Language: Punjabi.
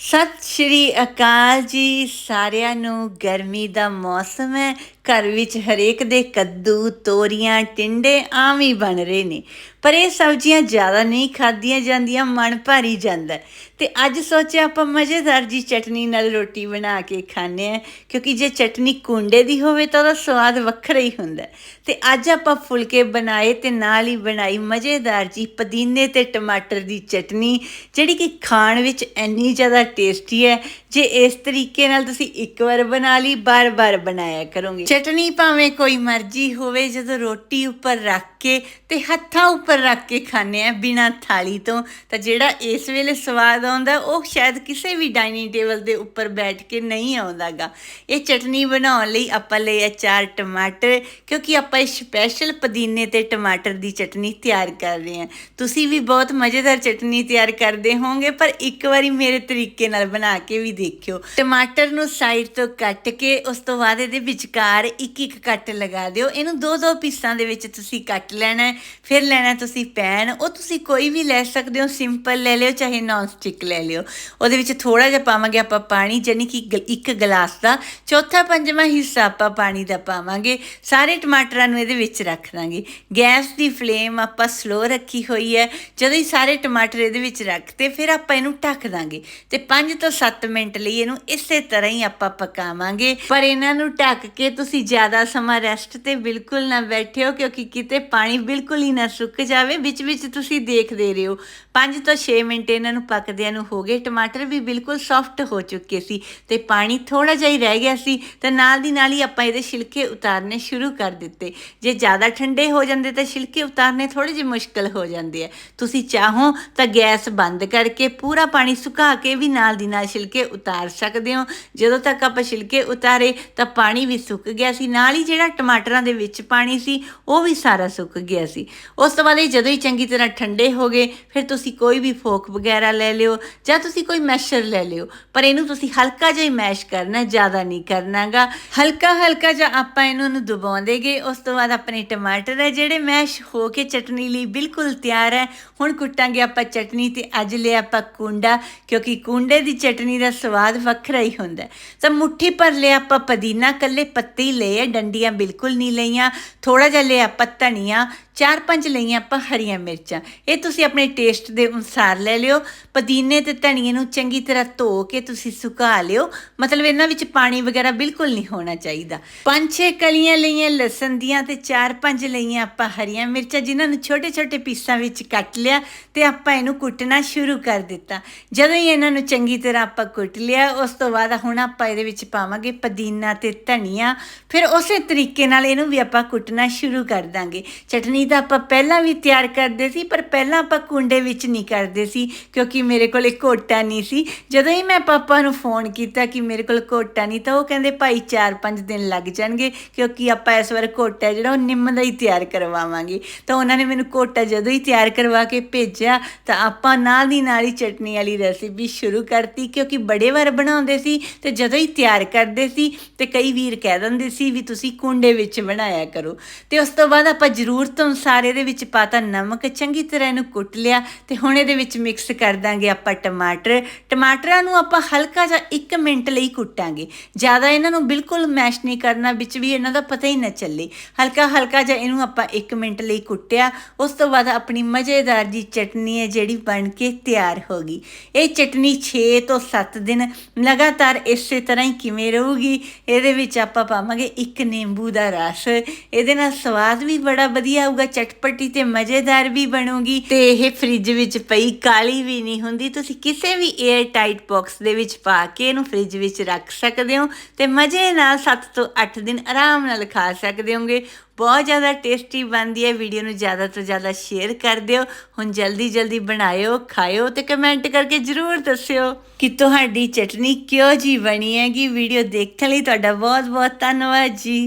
ਸਤਿ ਸ਼੍ਰੀ ਅਕਾਲ ਜੀ ਸਾਰਿਆਂ ਨੂੰ ਗਰਮੀ ਦਾ ਮੌਸਮ ਹੈ ਘਰ ਵਿੱਚ ਹਰੇਕ ਦੇ ਕੱਦੂ, ਤੋਰੀਆਂ, ਟਿੰਡੇ ਆਮ ਹੀ ਬਣ ਰਹੇ ਨੇ ਪਰ ਇਹ ਸਬਜ਼ੀਆਂ ਜ਼ਿਆਦਾ ਨਹੀਂ ਖਾਧੀਆਂ ਜਾਂਦੀਆਂ, ਮਨ ਭਾਰੀ ਜਾਂਦਾ ਹੈ। ਤੇ ਅੱਜ ਸੋਚਿਆ ਆਪਾਂ ਮਜ਼ੇਦਾਰ ਜੀ ਚਟਨੀ ਨਾਲ ਰੋਟੀ ਬਣਾ ਕੇ ਖਾਣੇ ਆ ਕਿਉਂਕਿ ਜੇ ਚਟਨੀ ਕੁੰਡੇ ਦੀ ਹੋਵੇ ਤਾਂ ਉਹਦਾ ਸਵਾਦ ਵੱਖਰਾ ਹੀ ਹੁੰਦਾ ਹੈ। ਤੇ ਅੱਜ ਆਪਾਂ ਫੁਲਕੇ ਬਣਾਏ ਤੇ ਨਾਲ ਹੀ ਬਣਾਈ ਮਜ਼ੇਦਾਰ ਜੀ ਪੁਦੀਨੇ ਤੇ ਟਮਾਟਰ ਦੀ ਚਟਨੀ, ਜਿਹੜੀ ਕਿ ਖਾਣ ਵਿੱਚ ਇੰਨੀ ਜ਼ਿਆਦਾ ਟੇਸਟੀ ਹੈ। ਜੇ ਇਸ ਤਰੀਕੇ ਨਾਲ ਤੁਸੀਂ ਇੱਕ ਵਾਰ ਬਣਾ ਲਈ, ਬਾਰ-ਬਾਰ ਬਣਾਇਆ ਕਰੋਗੇ। ਚਟਨੀ ਭਾਵੇਂ ਕੋਈ ਮਰਜ਼ੀ ਹੋਵੇ, ਜਦੋਂ ਰੋਟੀ ਉੱਪਰ ਰੱਖ ਕੇ ਤੇ ਹੱਥਾਂ ਉੱਪਰ ਰੱਖ ਕੇ ਖਾਂਦੇ ਆ ਬਿਨਾ ਥਾਲੀ ਤੋਂ। ਤਾਂ ਜਿਹੜਾ ਇਸ ਵੇਲੇ ਸਵਾਦ ਆਉਂਦਾ, ਉਹ ਸ਼ਾਇਦ ਕਿਸੇ ਵੀ ਡਾਈਨਿੰਗ ਟੇਬਲ ਦੇ ਉੱਪਰ ਬੈਠ ਕੇ ਨਹੀਂ ਆਉਂਦਾਗਾ। ਇਹ ਚਟਨੀ ਬਣਾਉਣ ਲਈ ਆਪਾਂ ਲਏ ਆ ਚਾਰ ਟਮਾਟਰ, ਕਿਉਂਕਿ ਆਪਾਂ ਇਹ ਸਪੈਸ਼ਲ ਪੁਦੀਨੇ ਤੇ ਟਮਾਟਰ ਦੀ ਚਟਨੀ ਤਿਆਰ ਕਰ ਰਹੇ ਹਾਂ ਤੁਸੀਂ ਵੀ ਬਹੁਤ ਮਜ਼ੇਦਾਰ ਚਟਨੀ ਤਿਆਰ ਕਰਦੇ ਹੋਵੋਗੇ, ਪਰ ਇੱਕ ਵਾਰੀ ਮੇਰੇ ਤਰੀਕੇ ਨਾਲ ਬਣਾ ਕੇ ਵੀ ਦੇਖਿਓ। ਟਮਾਟਰ ਨੂੰ ਸਾਈਡ ਤੋਂ ਕੱਟ ਕੇ, ਉਸ ਤੋਂ ਬਾਅਦ ਇਹਦੇ ਵਿਚਕਾਰ ਇੱਕ ਇੱਕ ਕੱਟ ਲਗਾ ਦਿਓ। ਇਹਨੂੰ ਦੋ ਦੋ ਪੀਸਾਂ ਦੇ ਵਿੱਚ ਤੁਸੀਂ ਕੱਟ ਲੈਣਾ ਫਿਰ ਲੈਣਾ ਤੁਸੀਂ ਪੈਨ, ਉਹ ਤੁਸੀਂ ਕੋਈ ਵੀ ਲੈ ਸਕਦੇ ਹੋ ਸਿੰਪਲ ਲੈ ਲਿਓ, ਚਾਹੇ ਨਾਨ ਸਟਿਕ ਲੈ ਲਿਓ। ਉਹਦੇ ਵਿੱਚ ਥੋੜਾ ਜਿਹਾ ਪਾਵਾਂਗੇ ਆਪਾਂ ਪਾਣੀ ਜਾਨੀ ਕਿ ਇੱਕ ਗਲਾਸ ਦਾ। ਚੌਥਾ, ਪੰਜਵਾਂ ਹਿੱਸਾ ਆਪਾਂ ਪਾਣੀ ਦਾ ਪਾਵਾਂਗੇ। ਸਾਰੇ ਟਮਾਟਰਾਂ ਨੂੰ ਇਹਦੇ ਵਿੱਚ ਰੱਖ ਦਾਂਗੇ। ਗੈਸ ਦੀ ਫਲੇਮ ਆਪਾਂ ਸਲੋ ਰੱਖੀ ਹੋਈ ਹੈ। ਜਦੋਂ ਹੀ ਸਾਰੇ ਟਮਾਟਰ ਇਹਦੇ ਵਿੱਚ ਰੱਖਤੇ ਫਿਰ ਆਪਾਂ ਇਹਨੂੰ ਢੱਕ ਦਾਂਗੇ। ਤੇ 5 ਤੋਂ 7 ਮਿੰਟ ਲਈ ਇਹਨੂੰ ਇਸੇ ਤਰ੍ਹਾਂ ਹੀ ਆਪਾਂ ਪਕਾਵਾਂਗੇ। ਪਰ ਇਹਨਾਂ ਨੂੰ ਢੱਕ ਕੇ ਤੁਸੀਂ ਜ਼ਿਆਦਾ ਸਮਾਂ ਰੈਸਟ ਤੇ ਬਿਲਕੁਲ ਨਾ ਬੈਠਿਓ, ਕਿਉਂਕਿ ਕਿਤੇ ਪਾਣੀ ਬਿਲਕੁਲ ਹੀ ਨਾ ਸੁੱਕ ਜਾਵੇ ਵਿੱਚ ਵਿੱਚ ਤੁਸੀਂ ਦੇਖਦੇ ਰਹੋ 5 ਤੋਂ 6 ਮਿੰਟ ਇਹਨਾਂ ਨੂੰ ਪੱਕਦਿਆਂ ਨੂੰ ਹੋ ਗਏ, ਟਮਾਟਰ ਵੀ ਬਿਲਕੁਲ ਸੌਫਟ ਹੋ ਚੁੱਕੇ ਸੀ ਤੇ ਪਾਣੀ ਥੋੜਾ ਜਿਹਾ ਹੀ ਰਹਿ ਗਿਆ ਸੀ ਤੇ ਨਾਲ ਦੀ ਨਾਲ ਹੀ ਆਪਾਂ ਇਹਦੇ ਛਿਲਕੇ ਉਤਾਰਨੇ ਸ਼ੁਰੂ ਕਰ ਦਿੱਤੇ। ਜੇ ਜ਼ਿਆਦਾ ਠੰਡੇ ਹੋ ਜਾਂਦੇ ਤਾਂ ਛਿਲਕੇ ਉਤਾਰਨੇ ਥੋੜੇ ਜਿਹੇ ਮੁਸ਼ਕਲ ਹੋ ਜਾਂਦੇ ਆ। ਤੁਸੀਂ ਚਾਹੋ ਤਾਂ ਗੈਸ ਬੰਦ ਕਰਕੇ ਪੂਰਾ ਪਾਣੀ ਸੁਕਾ ਕੇ ਵੀ ਨਾਲ ਦੀ ਨਾਲ ਛਿਲਕੇ ਉਤਾਰ ਸਕਦੇ ਹੋ। ਜਦੋਂ ਤੱਕ ਆਪਾਂ ਛਿਲਕੇ ਉਤਾਰੇ ਤਾਂ ਪਾਣੀ ਵੀ ਸੁੱਕ ਗਿਆ ਸੀ, ਨਾਲ ਹੀ ਜਿਹੜਾ ਟਮਾਟਰਾਂ ਦੇ ਵਿੱਚ ਪਾਣੀ ਸੀ ਉਹ ਵੀ ਸਾਰਾ ਸੁੱਕ ਗਿਆ ਸੀ। ਉਸ ਤੋਂ ਬਾਅਦ ਇਹ ਜਦੋਂ ਹੀ ਚੰਗੀ ਤਰ੍ਹਾਂ ਠੰਡੇ ਹੋ ਗਏ, ਫਿਰ ਤੁਸੀਂ ਤੁਸੀਂ ਕੋਈ ਵੀ ਫੋਕ ਵਗੈਰਾ ਲੈ ਲਿਓ ਜਾਂ ਤੁਸੀਂ ਕੋਈ ਮੈਸ਼ਰ ਲੈ ਲਿਓ, ਪਰ ਇਹਨੂੰ ਤੁਸੀਂ ਹਲਕਾ ਜਿਹਾ ਹੀ ਮੈਸ਼ ਕਰਨਾ ਜ਼ਿਆਦਾ ਨਹੀਂ ਕਰਨਾਗਾ। ਹਲਕਾ ਹਲਕਾ ਜਿਹਾ ਆਪਾਂ ਇਹਨੂੰ ਨੂੰ ਦਬਾਉਂਦੇ ਗਏ, ਉਸ ਤੋਂ ਬਾਅਦ ਆਪਣੇ ਟਮਾਟਰ ਹੈ ਜਿਹੜੇ ਮੈਸ਼ ਹੋ ਕੇ ਚਟਨੀ ਲਈ ਬਿਲਕੁਲ ਤਿਆਰ ਹੈ। ਹੁਣ ਕੁੱਟਾਂਗੇ ਆਪਾਂ ਚਟਨੀ ਤੇ ਅੱਜ ਲਿਆ ਆਪਾਂ ਕੁੰਡਾ, ਕਿਉਂਕਿ ਕੁੰਡੇ ਦੀ ਚਟਨੀ ਦਾ ਸਵਾਦ ਵੱਖਰਾ ਹੀ ਹੁੰਦਾ ਤਾਂ ਮੁੱਠੀ ਭਰ ਲਿਆ ਆਪਾਂ ਪੁਦੀਨਾ, ਕੱਲੇ ਪੱਤੇ ਹੀ ਲਏ ਡੰਡੀਆਂ ਬਿਲਕੁਲ ਨਹੀਂ ਲਈਆਂ। ਥੋੜਾ ਜਿਹਾ ਲਿਆ ਆਪਾਂ ਧਨੀਆ ਚਾਰ ਪੰਜ ਲਈਆਂ ਆਪਾਂ ਹਰੀਆਂ ਮਿਰਚਾਂ। ਇਹ ਤੁਸੀਂ ਆਪਣੇ ਟੇਸਟ ਦੇ ਅਨੁਸਾਰ ਲੈ ਲਿਓ। ਪੁਦੀਨੇ ਤੇ ਧਨੀਏ ਨੂੰ ਚੰਗੀ ਤਰ੍ਹਾਂ ਧੋ ਕੇ ਤੁਸੀਂ ਸੁਕਾ ਲਿਓ। ਮਤਲਬ ਇਹਨਾਂ ਵਿੱਚ ਪਾਣੀ ਵਗੈਰਾ ਬਿਲਕੁਲ ਨਹੀਂ ਹੋਣਾ ਚਾਹੀਦਾ। ਪੰਜ ਛੇ ਕਲੀਆਂ ਲਈਆਂ ਲਸਣ ਦੀਆਂ ਤੇ ਚਾਰ ਪੰਜ ਲਈਆਂ ਆਪਾਂ ਹਰੀਆਂ ਮਿਰਚਾਂ, ਜਿਨ੍ਹਾਂ ਨੂੰ ਛੋਟੇ ਛੋਟੇ ਪੀਸਾਂ ਵਿੱਚ ਕੱਟ ਲਿਆ ਤੇ ਆਪਾਂ ਇਹਨੂੰ ਕੁੱਟਣਾ ਸ਼ੁਰੂ ਕਰ ਦਿੱਤਾ। ਜਦੋਂ ਹੀ ਇਹਨਾਂ ਨੂੰ ਚੰਗੀ ਤਰ੍ਹਾਂ ਆਪਾਂ ਕੁੱਟ ਲਿਆ, ਉਸ ਤੋਂ ਬਾਅਦ ਹੁਣ ਆਪਾਂ ਇਹਦੇ ਵਿੱਚ ਪਾਵਾਂਗੇ ਪੁਦੀਨਾ ਤੇ ਧਨੀਆ। ਫਿਰ ਉਸੇ ਤਰੀਕੇ ਨਾਲ ਇਹਨੂੰ ਵੀ ਆਪਾਂ ਕੁੱਟਣਾ ਸ਼ੁਰੂ ਕਰ ਦਾਂਗੇ। ਚਟਨੀ ਤਾਂ ਆਪਾਂ ਪਹਿਲਾਂ ਵੀ ਤਿਆਰ ਕਰਦੇ ਸੀ, ਪਰ ਪਹਿਲਾਂ ਆਪਾਂ ਕੁੰਡੇ ਵਿੱਚ ਨਹੀਂ ਕਰਦੇ ਸੀ, ਕਿਉਂਕਿ ਮੇਰੇ ਕੋਲ ਇੱਕ ਕੋਟਾ ਨਹੀਂ ਸੀ। ਜਦੋਂ ਹੀ ਮੈਂ ਪਾਪਾ ਨੂੰ ਫੋਨ ਕੀਤਾ ਕਿ ਮੇਰੇ ਕੋਲ ਕੋਟਾ ਨਹੀਂ, ਤਾਂ ਉਹ ਕਹਿੰਦੇ, ਭਾਈ 4-5 ਦਿਨ ਲੱਗ ਜਾਣਗੇ, ਕਿਉਂਕਿ ਆਪਾਂ ਇਸ ਵਾਰ ਕੋਟਾ ਜਿਹੜਾ, ਉਹ ਨਿੰਮ ਦਾ ਹੀ ਤਿਆਰ ਕਰਵਾਵਾਂਗੇ। ਤਾਂ ਉਹਨਾਂ ਨੇ ਮੈਨੂੰ ਕੋਟਾ ਜਦੋਂ ਹੀ ਤਿਆਰ ਕਰਵਾ ਕੇ ਭੇਜਿਆ, ਤਾਂ ਆਪਾਂ ਨਾਲ ਦੀ ਨਾਲ ਹੀ ਚਟਨੀ ਵਾਲੀ ਰੈਸਿਪੀ ਸ਼ੁਰੂ ਕਰਤੀ, ਕਿਉਂਕਿ ਬੜੇ ਵਾਰ ਬਣਾਉਂਦੇ ਸੀ, ਤੇ ਜਦੋਂ ਹੀ ਤਿਆਰ ਕਰਦੇ ਸੀ, ਤੇ ਕਈ ਵੀਰ ਕਹਿ ਦਿੰਦੇ ਸੀ ਵੀ, ਤੁਸੀਂ ਕੁੰਡੇ ਵਿੱਚ ਬਣਾਇਆ ਕਰੋ। ਤੇ ਉਸ ਤੋਂ ਬਾਅਦ ਆਪਾਂ ਜ਼ਰੂਰ ਤੋਂ ਜ਼ਰੂਰਤ ਅਨੁਸਾਰ ਇਹਦੇ ਵਿੱਚ ਪਾਤਾ ਨਮਕ, ਚੰਗੀ ਤਰ੍ਹਾਂ ਇਹਨੂੰ ਕੁੱਟ ਲਿਆ ਤੇ ਹੁਣ ਇਹਦੇ ਵਿੱਚ ਮਿਕਸ ਕਰ ਦਾਂਗੇ ਆਪਾਂ ਟਮਾਟਰ। ਟਮਾਟਰਾਂ ਨੂੰ ਆਪਾਂ ਹਲਕਾ ਜਿਹਾ 1 ਮਿੰਟ ਲਈ ਕੁੱਟਾਂਗੇ। ਜ਼ਿਆਦਾ ਇਹਨਾਂ ਨੂੰ ਬਿਲਕੁਲ ਮੈਸ਼ ਨਹੀਂ ਕਰਨਾ, ਵਿੱਚ ਵੀ ਇਹਨਾਂ ਦਾ ਪਤਾ ਹੀ ਨਾ ਚੱਲੇ। ਹਲਕਾ ਹਲਕਾ ਜਿਹਾ ਇਹਨੂੰ ਆਪਾਂ 1 ਮਿੰਟ ਲਈ ਕੁੱਟਿਆ। ਉਸ ਤੋਂ ਬਾਅਦ ਆਪਣੀ ਮਜ਼ੇਦਾਰ ਜੀ ਚਟਨੀ ਹੈ ਜਿਹੜੀ ਬਣ ਕੇ ਤਿਆਰ ਹੋ ਗਈ। ਇਹ ਚਟਨੀ 6 ਤੋਂ 7 ਦਿਨ ਲਗਾਤਾਰ ਇਸੇ ਤਰ੍ਹਾਂ ਹੀ ਕਿਵੇਂ ਰਹੂਗੀ, ਇਹਦੇ ਵਿੱਚ ਆਪਾਂ ਪਾਵਾਂਗੇ ਇੱਕ ਨਿੰਬੂ ਦਾ ਰਸ। ਇਹਦੇ ਨਾਲ ਸਵਾਦ ਵੀ ਬੜਾ ਵਧੀਆ ਆਊਗਾ। ਚਟਪਟੀ ਤੇ ਮਜ਼ੇਦਾਰ ਵੀ ਬਣੂਗੀ। ਤੇ ਇਹ ਫ੍ਰਿਜ ਵਿੱਚ ਪਈ ਕਾਲੀ ਵੀ ਨਹੀਂ ਹੁੰਦੀ। ਤੁਸੀਂ ਕਿਸੇ ਵੀ 에ਅਰ ਟਾਈਟ ਬਾਕਸ ਦੇ ਵਿੱਚ ਪਾ ਕੇ ਇਹਨੂੰ ਫ੍ਰਿਜ ਵਿੱਚ ਰੱਖ ਸਕਦੇ ਹੋ ਤੇ ਮਜ਼ੇ ਨਾਲ 7 ਤੋਂ 8 ਦਿਨ ਆਰਾਮ ਨਾਲ ਖਾ ਸਕਦੇ ਹੋਗੇ ਬਹੁਤ ਜ਼ਿਆਦਾ ਟੇਸਟੀ ਬਣਦੀ ਹੈ। ਵੀਡੀਓ ਨੂੰ ਜ਼ਿਆਦਾ ਤੋਂ ਜ਼ਿਆਦਾ ਸ਼ੇਅਰ ਕਰ ਦਿਓ। ਹੁਣ ਜਲਦੀ ਜਲਦੀ ਬਣਾਇਓ, ਖਾਇਓ ਤੇ ਕਮੈਂਟ ਕਰਕੇ ਜਰੂਰ ਦੱਸਿਓ ਕਿ ਤੁਹਾਡੀ ਚਟਨੀ ਕਿਉਂ ਜੀ ਬਣੀ ਹੈਗੀ। ਵੀਡੀਓ ਦੇਖਣ ਲਈ ਤੁਹਾਡਾ ਬਹੁਤ ਬਹੁਤ ਧੰਨਵਾਦ ਜੀ।